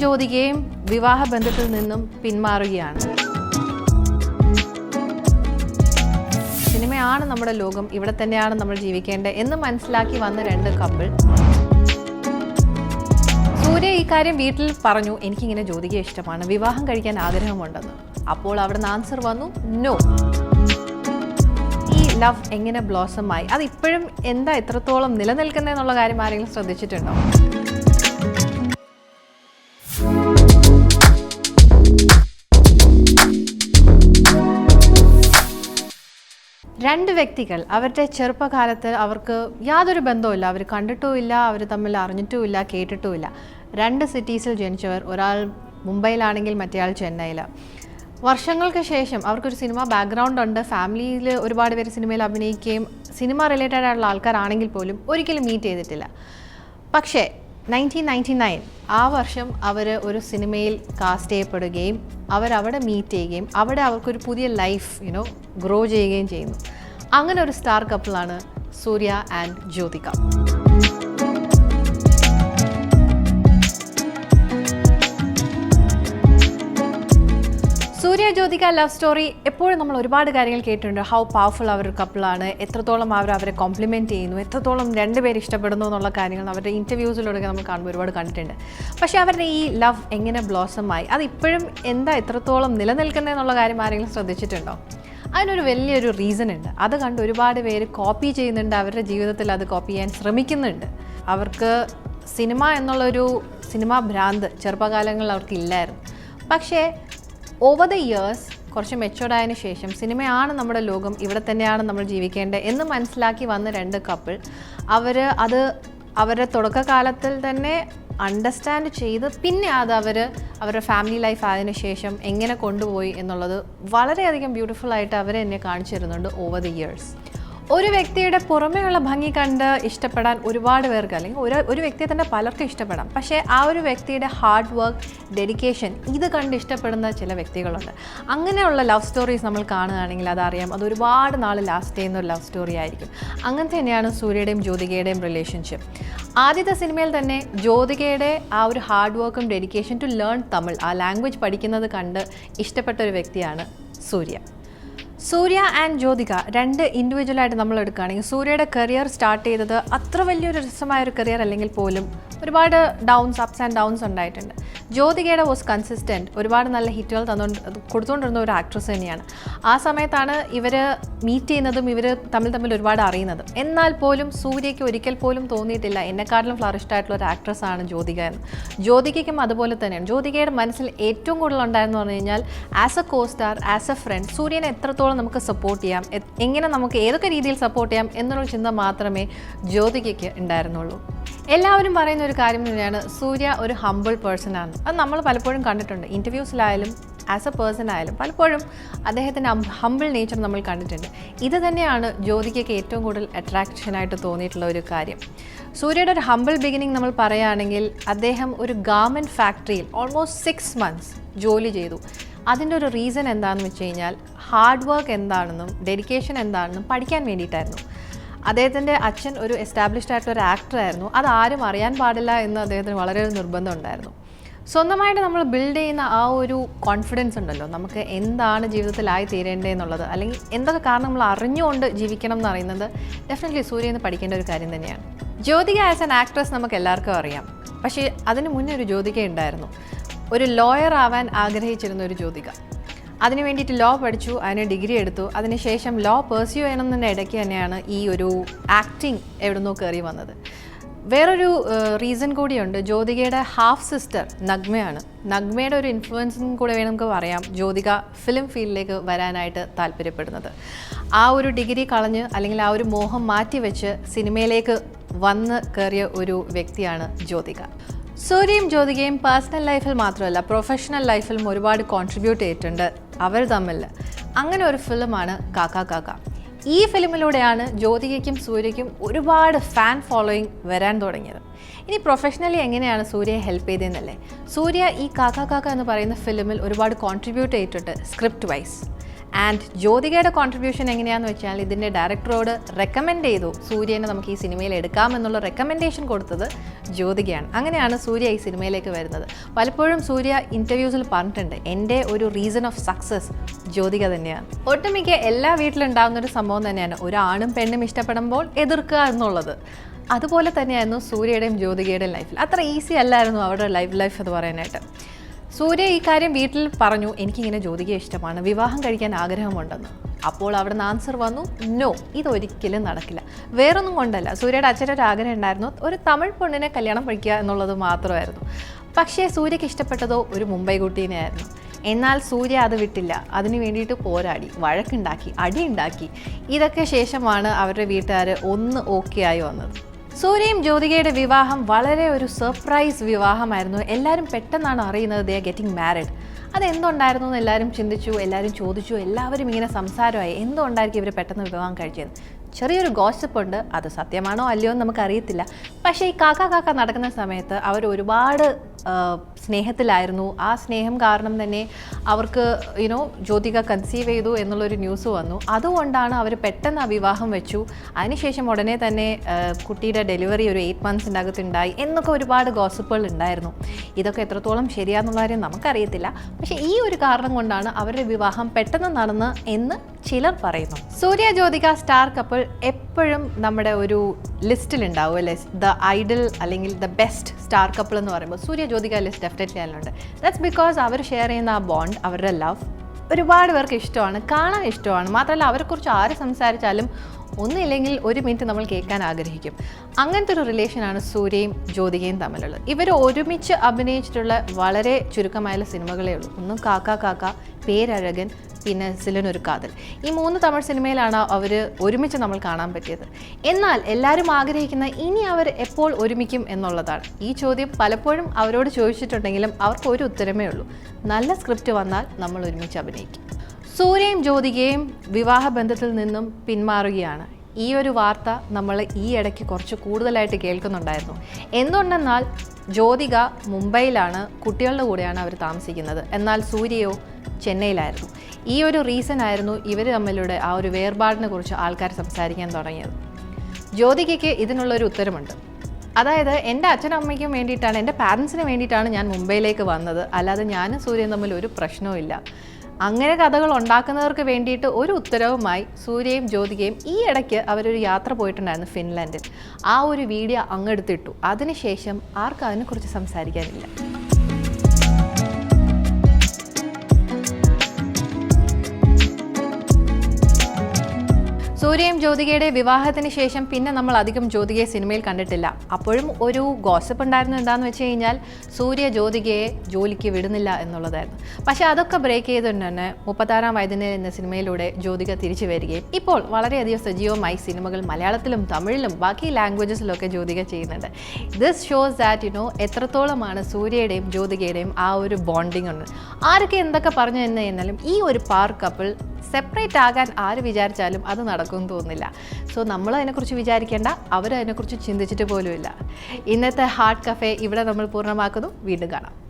ജ്യോതികയും വിവാഹ ബന്ധത്തിൽ നിന്നും പിന്മാറുകയാണ്. സിനിമയാണ് നമ്മുടെ ലോകം ഇവിടെ തന്നെയാണ് നമ്മൾ ജീവിക്കേണ്ടത് എന്ന് മനസ്സിലാക്കി വന്ന രണ്ട് കപ്പിൾ സൂര്യ ഈ കാര്യം വീട്ടിൽ പറഞ്ഞു എനിക്കിങ്ങനെ ജ്യോതികയെ ഇഷ്ടമാണ്. വിവാഹം കഴിക്കാൻ ആഗ്രഹമുണ്ടെന്ന്. അപ്പോൾ അവിടെ നിന്ന് ആൻസർ വന്നു നോ ഈ ലവ് എങ്ങനെ ബ്ലോസം ആയി? അത് ഇപ്പോഴും എന്താ എത്രത്തോളം നിലനിൽക്കുന്നതെന്നുള്ള കാര്യം ആരെങ്കിലും ശ്രദ്ധിച്ചിട്ടുണ്ടോ? രണ്ട് വ്യക്തികൾ അവരുടെ ചെറുപ്പകാലത്ത് അവർക്ക് യാതൊരു ബന്ധവുമില്ല. അവർ കണ്ടിട്ടുമില്ല അവർ തമ്മിൽ അറിഞ്ഞിട്ടുമില്ല കേട്ടിട്ടുമില്ല. രണ്ട് സിറ്റീസിൽ ജനിച്ചവർ ഒരാൾ മുംബൈയിലാണെങ്കിൽ മറ്റേയാൾ ചെന്നൈയിൽ വർഷങ്ങൾക്ക് ശേഷം അവർക്കൊരു സിനിമ ബാക്ക്ഗ്രൗണ്ട് ഉണ്ട്. ഫാമിലിയിൽ ഒരുപാട് പേര് സിനിമയിൽ അഭിനയിക്കുകയും സിനിമ റിലേറ്റഡ് ആയിട്ടുള്ള ആൾക്കാരാണെങ്കിൽ പോലും ഒരിക്കലും മീറ്റ് ചെയ്തിട്ടില്ല. പക്ഷേ നയന്റീൻ നയന്റി നയൻ ആ വർഷം അവർ ഒരു സിനിമയിൽ കാസ്റ്റ് ചെയ്യപ്പെടുകയും അവരവിടെ മീറ്റ് ചെയ്യുകയും അവിടെ അവർക്കൊരു പുതിയ ലൈഫ് യുനോ ഗ്രോ ചെയ്യുകയും ചെയ്യുന്നു. അങ്ങനെ ഒരു star കപ്പിളാണ് Suriya and Jyothika. Suriya Jyothika love story എപ്പോഴും നമ്മൾ ഒരുപാട് കാര്യങ്ങൾ കേട്ടിട്ടുണ്ട്. ഹൗ പവർഫുൾ അവർ കപ്പിളാണ് എത്രത്തോളം അവർ അവരെ കോംപ്ലിമെന്റ് ചെയ്യുന്നു. എത്രത്തോളം രണ്ടുപേർ ഇഷ്ടപ്പെടുന്നു എന്നുള്ള കാര്യങ്ങൾ അവരുടെ ഇന്റർവ്യൂസിലൂടെ നമ്മൾ കാണുമ്പോൾ ഒരുപാട് കണ്ടിട്ടുണ്ട്. പക്ഷേ അവരുടെ ഈ ലവ് എങ്ങനെ ബ്ലോസം ആയി? അത് ഇപ്പോഴും എന്താ എത്രത്തോളം നിലനിൽക്കുന്നത് എന്നുള്ള കാര്യം ആരെങ്കിലും ശ്രദ്ധിച്ചിട്ടുണ്ടോ? അതിനൊരു വലിയൊരു റീസൺ ഉണ്ട്. അത് കണ്ട് ഒരുപാട് പേര് കോപ്പി ചെയ്യുന്നുണ്ട്. അവരുടെ ജീവിതത്തിൽ അത് കോപ്പി ചെയ്യാൻ ശ്രമിക്കുന്നുണ്ട്. അവർക്ക് സിനിമ എന്നുള്ളൊരു സിനിമാ ഭ്രാന്ത് ചെറുപ്പകാലങ്ങളിൽ അവർക്ക് ഇല്ലായിരുന്നു. പക്ഷേ ഓവർ ദ ഇയേഴ്സ് കുറച്ച് മെച്ചുവർഡ് ആയതിനു ശേഷം സിനിമയാണ് നമ്മുടെ ലോകം ഇവിടെ തന്നെയാണ് നമ്മൾ ജീവിക്കേണ്ടത് എന്ന് മനസ്സിലാക്കി വന്ന രണ്ട് കപ്പിൾ അവർ അത് അവരുടെ തുടക്കകാലത്തിൽ തന്നെ അണ്ടർസ്റ്റാൻഡ് ചെയ്ത് പിന്നെ അത് അവർ അവരുടെ ഫാമിലി ലൈഫ് ആയതിനു ശേഷം എങ്ങനെ കൊണ്ടുപോയി എന്നുള്ളത് വളരെയധികം ബ്യൂട്ടിഫുൾ ആയിട്ട് അവർ കാണിച്ചു തരുന്നുണ്ട് ഓവർ ദി ഇയേഴ്സ് ഒരു വ്യക്തിയുടെ പുറമേയുള്ള ഭംഗി കണ്ട് ഇഷ്ടപ്പെടാൻ ഒരുപാട് പേർക്ക് അല്ലെങ്കിൽ ഒരു ഒരു വ്യക്തിയെ തന്നെ പലർക്കും ഇഷ്ടപ്പെടാം. പക്ഷേ ആ ഒരു വ്യക്തിയുടെ ഹാർഡ് വർക്ക് ഡെഡിക്കേഷൻ ഇത് കണ്ട് ഇഷ്ടപ്പെടുന്ന ചില വ്യക്തികളുണ്ട്. അങ്ങനെയുള്ള ലവ് സ്റ്റോറീസ് നമ്മൾ കാണുകയാണെങ്കിൽ അതറിയാം അത് ഒരുപാട് നാൾ ലാസ്റ്റ് ചെയ്യുന്ന ഒരു ലവ് സ്റ്റോറി ആയിരിക്കും. അങ്ങനെ തന്നെയാണ് സൂര്യയുടെയും ജ്യോതികയുടെയും റിലേഷൻഷിപ്പ് ആദ്യത്തെ സിനിമയിൽ തന്നെ ജ്യോതികയുടെ ആ ഒരു ഹാർഡ് വർക്കും ഡെഡിക്കേഷൻ ടു ലേൺ തമിഴ് ആ ലാംഗ്വേജ് പഠിക്കുന്നത് കണ്ട് ഇഷ്ടപ്പെട്ട ഒരു വ്യക്തിയാണ് സൂര്യ. സൂര്യ ആൻഡ് ജ്യോതിക രണ്ട് ഇൻഡിവിജ്വലായിട്ട് നമ്മൾ എടുക്കുകയാണെങ്കിൽ സൂര്യയുടെ കരിയർ സ്റ്റാർട്ട് ചെയ്തത് അത്ര വലിയൊരു രസമായ ഒരു കരിയർ അല്ലെങ്കിൽ പോലും ഒരുപാട് ഡൗൺസ് അപ്സ് ആൻഡ് ഡൗൺസ് ഉണ്ടായിട്ടുണ്ട്. ജ്യോതികയുടെ വാസ് കൺസിസ്റ്റന്റ് ഒരുപാട് നല്ല ഹിറ്റുകൾ തന്നുകൊണ്ട് കൊടുത്തുകൊണ്ടിരുന്ന ഒരു ആക്ട്രസ് തന്നെയാണ്. ആ സമയത്താണ് ഇവർ മീറ്റ് ചെയ്യുന്നതും ഇവർ തമ്മിൽ തമ്മിൽ ഒരുപാട് അറിയുന്നതും. എന്നാൽ പോലും സൂര്യയ്ക്ക് ഒരിക്കൽ പോലും തോന്നിയിട്ടില്ല. എന്നെക്കാട്ടിലും ഫ്ലറിഷ്ഡ് ആയിട്ടുള്ള ഒരു ആക്ട്രസ് ആണ് ജ്യോതിക എന്ന്. ജ്യോതികയ്ക്കും അതുപോലെ തന്നെയാണ്. ജ്യോതികയുടെ മനസ്സിൽ ഏറ്റവും കൂടുതൽ ഉണ്ടായെന്ന് പറഞ്ഞു കഴിഞ്ഞാൽ as a costar as a friend സൂര്യനെ എത്രത്തോളം നമുക്ക് സപ്പോർട്ട് ചെയ്യാം എങ്ങനെ നമുക്ക് ഏതൊക്കെ രീതിയിൽ സപ്പോർട്ട് ചെയ്യാം എന്നുള്ള ചിന്ത മാത്രമേ ജ്യോതികയ്ക്ക് ഉണ്ടായിരുന്നുള്ളൂ. എല്ലാവരും പറയുന്ന ഒരു കാര്യം തന്നെയാണ് സൂര്യ ഒരു ഹമ്പിൾ പേഴ്സൺ ആണ്. അത് നമ്മൾ പലപ്പോഴും കണ്ടിട്ടുണ്ട്. ഇന്റർവ്യൂസിലായാലും ആസ് എ പേഴ്സൺ ആയാലും പലപ്പോഴും അദ്ദേഹത്തിന്റെ ഹമ്പിൾ നേച്ചർ നമ്മൾ കണ്ടിട്ടുണ്ട്. ഇത് തന്നെയാണ് ജ്യോതികയ്ക്ക് ഏറ്റവും കൂടുതൽ അട്രാക്ഷനായിട്ട് തോന്നിയിട്ടുള്ള ഒരു കാര്യം. സൂര്യയുടെ ഒരു ഹമ്പിൾ ബിഗിനിങ് നമ്മൾ പറയുകയാണെങ്കിൽ അദ്ദേഹം ഒരു ഗാർമെന്റ് ഫാക്ടറിയിൽ ഓൾമോസ്റ്റ് സിക്സ് മന്ത്സ് ജോലി ചെയ്തു. അതിന്റെ ഒരു റീസൺ എന്താണെന്ന് വെച്ച് കഴിഞ്ഞാൽ ഹാർഡ് വർക്ക് എന്താണെന്നും ഡെഡിക്കേഷൻ എന്താണെന്നും പഠിക്കാൻ വേണ്ടിയിട്ടായിരുന്നു. അദ്ദേഹത്തിന്റെ അച്ഛൻ ഒരു എസ്റ്റാബ്ലിഷ്ഡ് ആയിട്ടുള്ള ഒരു ആക്ടറായിരുന്നു അത് ആരും അറിയാൻ പാടില്ല എന്ന് അദ്ദേഹത്തിന് വളരെ ഒരു നിർബന്ധം ഉണ്ടായിരുന്നു. സ്വന്തമായിട്ട് നമ്മൾ ബിൽഡ് ചെയ്യുന്ന ആ ഒരു കോൺഫിഡൻസ് ഉണ്ടല്ലോ. നമുക്ക് എന്താണ് ജീവിതത്തിലായി തീരേണ്ടതെന്നുള്ളത് അല്ലെങ്കിൽ എന്തൊക്കെ കാരണം നമ്മൾ അറിഞ്ഞുകൊണ്ട് ജീവിക്കണം എന്ന് അറിയുന്നത് ഡെഫിനറ്റ്ലി സൂര്യ എന്ന് പഠിക്കേണ്ട ഒരു കാര്യം തന്നെയാണ്. ജ്യോതിക ആസ് ആൻ ആക്ട്രസ് നമുക്ക് എല്ലാവർക്കും അറിയാം. പക്ഷേ അതിന് മുന്നേ ഒരു ജ്യോതിക ഉണ്ടായിരുന്നു. ഒരു ലോയർ ആവാൻ ആഗ്രഹിച്ചിരുന്ന ഒരു ജ്യോതിക. അതിന് വേണ്ടിയിട്ട് ലോ പഠിച്ചു അതിന് ഡിഗ്രി എടുത്തു. അതിനുശേഷം ലോ പേഴ്സ്യൂ ചെയ്യണമെന്നതിന്റെ ഇടയ്ക്ക് തന്നെയാണ് ഈ ഒരു ആക്ടിങ് എവിടുന്നോ കയറി വന്നത്. വേറൊരു റീസൺ കൂടിയുണ്ട്. ജ്യോതികയുടെ ഹാഫ് സിസ്റ്റർ നഗ്മയാണ്. നഗ്മയുടെ ഒരു ഇൻഫ്ലുവൻസും കൂടെ വേണം നമുക്ക് പറയാം. ജ്യോതിക ഫിലിം ഫീൽഡിലേക്ക് വരാനായിട്ട് താല്പര്യപ്പെടുന്നത്. ആ ഒരു ഡിഗ്രി കളഞ്ഞ് അല്ലെങ്കിൽ ആ ഒരു മോഹം മാറ്റിവെച്ച് സിനിമയിലേക്ക് വന്ന് കയറിയ ഒരു വ്യക്തിയാണ് ജ്യോതിക. സൂര്യയും ജ്യോതികയും പേഴ്സണൽ ലൈഫിൽ മാത്രമല്ല പ്രൊഫഷണൽ ലൈഫിലും ഒരുപാട് കോൺട്രിബ്യൂട്ട് ചെയ്തിട്ടുണ്ട്. അവർ തമ്മിൽ. അങ്ങനെ ഒരു ഫിലിമാണ് കാക്ക കാക്ക. ഈ ഫിലിമിലൂടെയാണ് ജ്യോതികയ്ക്കും സൂര്യയ്ക്കും ഒരുപാട് ഫാൻ ഫോളോയിങ് വരാൻ തുടങ്ങിയത്. ഇനി പ്രൊഫഷണലി എങ്ങനെയാണ് സൂര്യയെ ഹെൽപ്പ് ചെയ്തതെന്നല്ലേ? സൂര്യ ഈ കാക്ക കാക്ക എന്ന് പറയുന്ന ഫിലിമിൽ ഒരുപാട് കോൺട്രിബ്യൂട്ട് ചെയ്തിട്ടുണ്ട് സ്ക്രിപ്റ്റ് വൈസ് ആൻഡ് ജ്യോതികയുടെ കോൺട്രിബ്യൂഷൻ എങ്ങനെയാണെന്ന് വെച്ചാൽ ഇതിന്റെ ഡയറക്ടറോട് റെക്കമെൻഡ് ചെയ്തു. സൂര്യനെ നമുക്ക് ഈ സിനിമയിൽ എടുക്കാമെന്നുള്ള റെക്കമെൻഡേഷൻ കൊടുത്തത് ജ്യോതികയാണ്. അങ്ങനെയാണ് സൂര്യ ഈ സിനിമയിലേക്ക് വരുന്നത്. പലപ്പോഴും സൂര്യ ഇന്റർവ്യൂസിൽ പറഞ്ഞിട്ടുണ്ട്. എന്റെ ഒരു റീസൺ ഓഫ് സക്സസ് ജ്യോതിക തന്നെയാണ്. ഒട്ടുമിക്ക എല്ലാ വീട്ടിലുണ്ടാകുന്ന ഒരു സംഭവം തന്നെയാണ്. ഒരു ആണും പെണ്ണും ഇഷ്ടപ്പെടുമ്പോൾ എതിർക്കുക എന്നുള്ളത്. അതുപോലെ തന്നെയായിരുന്നു സൂര്യയുടെയും ജ്യോതികയുടെയും ലൈഫിൽ അത്ര ഈസി അല്ലായിരുന്നു അവരുടെ ലൈഫ് ലൈഫ് എന്ന് പറയാനായിട്ട്. സൂര്യ ഈ കാര്യം വീട്ടിൽ പറഞ്ഞു എനിക്കിങ്ങനെ ജ്യോതിക ഇഷ്ടമാണ്. വിവാഹം കഴിക്കാൻ ആഗ്രഹമുണ്ടെന്ന്. അപ്പോൾ അവിടെ നിന്ന് ആൻസർ വന്നു നോ ഇതൊരിക്കലും നടക്കില്ല. വേറൊന്നും കൊണ്ടല്ല. സൂര്യയുടെ അച്ഛനൊരു ആഗ്രഹം ഉണ്ടായിരുന്നു. ഒരു തമിഴ് പെണ്ണിനെ കല്യാണം കഴിക്കുക എന്നുള്ളത് മാത്രമായിരുന്നു. പക്ഷേ സൂര്യക്ക് ഇഷ്ടപ്പെട്ടതോ ഒരു മുംബൈ കുട്ടീനെയായിരുന്നു. എന്നാൽ സൂര്യ അത് വിട്ടില്ല. അതിന് വേണ്ടിയിട്ട് പോരാടി വഴക്കുണ്ടാക്കി അടിയുണ്ടാക്കി. ഇതൊക്കെ ശേഷമാണ് അവരുടെ വീട്ടുകാർ ഒന്ന് ഓക്കെ ആയി വന്നത്. സൂര്യയും ജ്യോതികയുടെ വിവാഹം വളരെ ഒരു സർപ്രൈസ് വിവാഹമായിരുന്നു. എല്ലാവരും പെട്ടെന്നാണ് അറിയുന്നത് ദേ ഗെറ്റിംഗ് മാരിഡ് അതെന്തുണ്ടായിരുന്നു എന്ന് എല്ലാവരും ചിന്തിച്ചു എല്ലാവരും ചോദിച്ചു എല്ലാവരും ഇങ്ങനെ സംസാരമായി. എന്തുകൊണ്ടായിരിക്കും ഇവർ പെട്ടെന്ന് വിവാഹം കഴിച്ചത്? ചെറിയൊരു ഗോസിപ്പ് ഉണ്ട്. അത് സത്യമാണോ അല്ലയോ എന്ന് നമുക്കറിയത്തില്ല. പക്ഷേ ഈ കാക്ക കാക്ക നടക്കുന്ന സമയത്ത് അവർ ഒരുപാട് സ്നേഹത്തിലായിരുന്നു. ആ സ്നേഹം കാരണം തന്നെ അവർക്ക് യുനോ ജ്യോതിക കൺസീവ് ചെയ്തു എന്നുള്ളൊരു ന്യൂസ് വന്നു. അതുകൊണ്ടാണ് അവർ പെട്ടെന്ന് ആ വിവാഹം വെച്ചു. അതിനുശേഷം ഉടനെ തന്നെ കുട്ടിയുടെ ഡെലിവറി ഒരു എയ്റ്റ് മന്ത്സിന്റെ അകത്തുണ്ടായി എന്നൊക്കെ ഒരുപാട് ഗോസിപ്പുകൾ ഉണ്ടായിരുന്നു. ഇതൊക്കെ എത്രത്തോളം ശരിയാന്നുള്ള കാര്യം നമുക്കറിയത്തില്ല. പക്ഷേ ഈ ഒരു കാരണം കൊണ്ടാണ് അവരുടെ വിവാഹം പെട്ടെന്ന് നടന്ന് എന്ന് ചിലർ പറയുന്നു. സൂര്യ ജ്യോതിക സ്റ്റാർ കപ്പിൾ എപ്പോഴും നമ്മുടെ ഒരു ലിസ്റ്റിൽ ഉണ്ടാവും അല്ലേ? ദ ഐഡൽ അല്ലെങ്കിൽ ദ ബെസ്റ്റ് സ്റ്റാർ കപ്പിൾ എന്ന് പറയുമ്പോൾ സൂര്യ ജ്യോതിക ലിസ്റ്റ് ഡെഫിനറ്റ്ലി ചെയ്യാനുണ്ട്. ദാറ്റ്സ് ബിക്കോസ് അവർ ഷെയർ ചെയ്യുന്ന ആ ബോണ്ട് അവരുടെ ലവ് ഒരുപാട് പേർക്ക് ഇഷ്ടമാണ് കാണാൻ ഇഷ്ടമാണ്. മാത്രമല്ല അവരെക്കുറിച്ച് ആര് സംസാരിച്ചാലും ഒന്നില്ലെങ്കിൽ ഒരു മിനിറ്റ് നമ്മൾ കേൾക്കാൻ ആഗ്രഹിക്കും. അങ്ങനത്തെ ഒരു റിലേഷനാണ് സൂര്യയും ജ്യോതികയും തമ്മിലുള്ളത്. ഇവർ ഒരുമിച്ച് അഭിനയിച്ചിട്ടുള്ള വളരെ ചുരുക്കമായ സിനിമകളേ ഉള്ളൂ. ഒന്നും കാക്ക കാക്ക പേരഴകൻ പിന്നെ സിലനൊരു കാതൽ. ഈ മൂന്ന് തമിഴ് സിനിമയിലാണ് അവർ ഒരുമിച്ച് നമ്മൾ കാണാൻ പറ്റിയത്. എന്നാൽ എല്ലാവരും ആഗ്രഹിക്കുന്ന ഇനി അവർ എപ്പോൾ ഒരുമിക്കും എന്നുള്ളതാണ്. ഈ ചോദ്യം പലപ്പോഴും അവരോട് ചോദിച്ചിട്ടുണ്ടെങ്കിലും അവർക്ക് ഒരു ഉത്തരമേ ഉള്ളൂ. നല്ല സ്ക്രിപ്റ്റ് വന്നാൽ നമ്മൾ ഒരുമിച്ച് അഭിനയിക്കും. സൂര്യയും ജ്യോതികയും വിവാഹബന്ധത്തിൽ നിന്നും പിന്മാറുകയാണ്. ഈ ഒരു വാർത്ത നമ്മൾ ഈ ഇടയ്ക്ക് കുറച്ച് കൂടുതലായിട്ട് കേൾക്കുന്നുണ്ടായിരുന്നു. എന്തുകൊണ്ടെന്നാൽ ജ്യോതിക മുംബൈയിലാണ് കുട്ടികളുടെ കൂടെയാണ് അവർ താമസിക്കുന്നത്. എന്നാൽ സൂര്യയോ ചെന്നൈയിലായിരുന്നു. ഈ ഒരു റീസൺ ആയിരുന്നു ഇവർ തമ്മിലൂടെ ആ ഒരു വേർപാടിനെ കുറിച്ച് ആൾക്കാർ സംസാരിക്കാൻ തുടങ്ങിയത്. ജ്യോതികയ്ക്ക് ഇതിനുള്ളൊരു ഉത്തരമുണ്ട്. അതായത് എന്റെ അച്ഛനമ്മയ്ക്കും വേണ്ടിയിട്ടാണ് എന്റെ പാരൻസിന് വേണ്ടിയിട്ടാണ് ഞാൻ മുംബൈയിലേക്ക് വന്നത്. അല്ലാതെ ഞാനും സൂര്യൻ തമ്മിൽ ഒരു പ്രശ്നവുമില്ല അങ്ങനെ കഥകൾ ഉണ്ടാക്കുന്നവർക്ക് വേണ്ടിയിട്ട് ഒരു ഉത്തരവുമായി സൂര്യയും ജ്യോതികയും ഈ ഇടയ്ക്ക് അവരൊരു യാത്ര പോയിട്ടുണ്ടായിരുന്നു ഫിൻലാൻഡിൽ. ആ ഒരു വീഡിയോ അങ്ങെടുത്തിട്ടു അതിനുശേഷം ആർക്കും അതിനെക്കുറിച്ച് സംസാരിക്കാനില്ല. സൂര്യയും ജ്യോതികയുടെ വിവാഹത്തിന് ശേഷം പിന്നെ നമ്മൾ അധികം ജ്യോതികയെ സിനിമയിൽ കണ്ടിട്ടില്ല. അപ്പോഴും ഒരു ഗോസപ്പ് ഉണ്ടായിരുന്നു എന്താന്ന് വെച്ച് കഴിഞ്ഞാൽ സൂര്യ ജ്യോതികയെ ജോലിക്ക് വിടുന്നില്ല എന്നുള്ളതായിരുന്നു. പക്ഷെ അതൊക്കെ ബ്രേക്ക് ചെയ്തുകൊണ്ട് തന്നെ മുപ്പത്താറാം വയതിന് എന്ന സിനിമയിലൂടെ ജ്യോതിക തിരിച്ചു വരികയും ഇപ്പോൾ വളരെയധികം സജീവമായി സിനിമകൾ മലയാളത്തിലും തമിഴിലും ബാക്കി ലാംഗ്വേജസിലൊക്കെ ജ്യോതിക ചെയ്യുന്നുണ്ട്. This shows that you know എത്രത്തോളമാണ് സൂര്യയുടെയും ജ്യോതികയുടെയും ആ ഒരു ബോണ്ടിങ് ഉണ്ട്. ആരൊക്കെ എന്തൊക്കെ പറഞ്ഞു എന്ന് കഴിഞ്ഞാലും ഈ ഒരു പാർ കപ്പിൾ സെപ്പറേറ്റ് ആകാൻ ആര് വിചാരിച്ചാലും അത് നടക്കുമെന്ന് തോന്നുന്നില്ല. സോ നമ്മൾ അതിനെക്കുറിച്ച് വിചാരിക്കേണ്ട അവർ അതിനെക്കുറിച്ച് ചിന്തിച്ചിട്ട് പോലുമില്ല. ഇന്നത്തെ ഹാർട്ട് കഫേ ഇവിടെ നമ്മൾ പൂർണമാക്കുന്നു. വീണ്ടും കാണാം.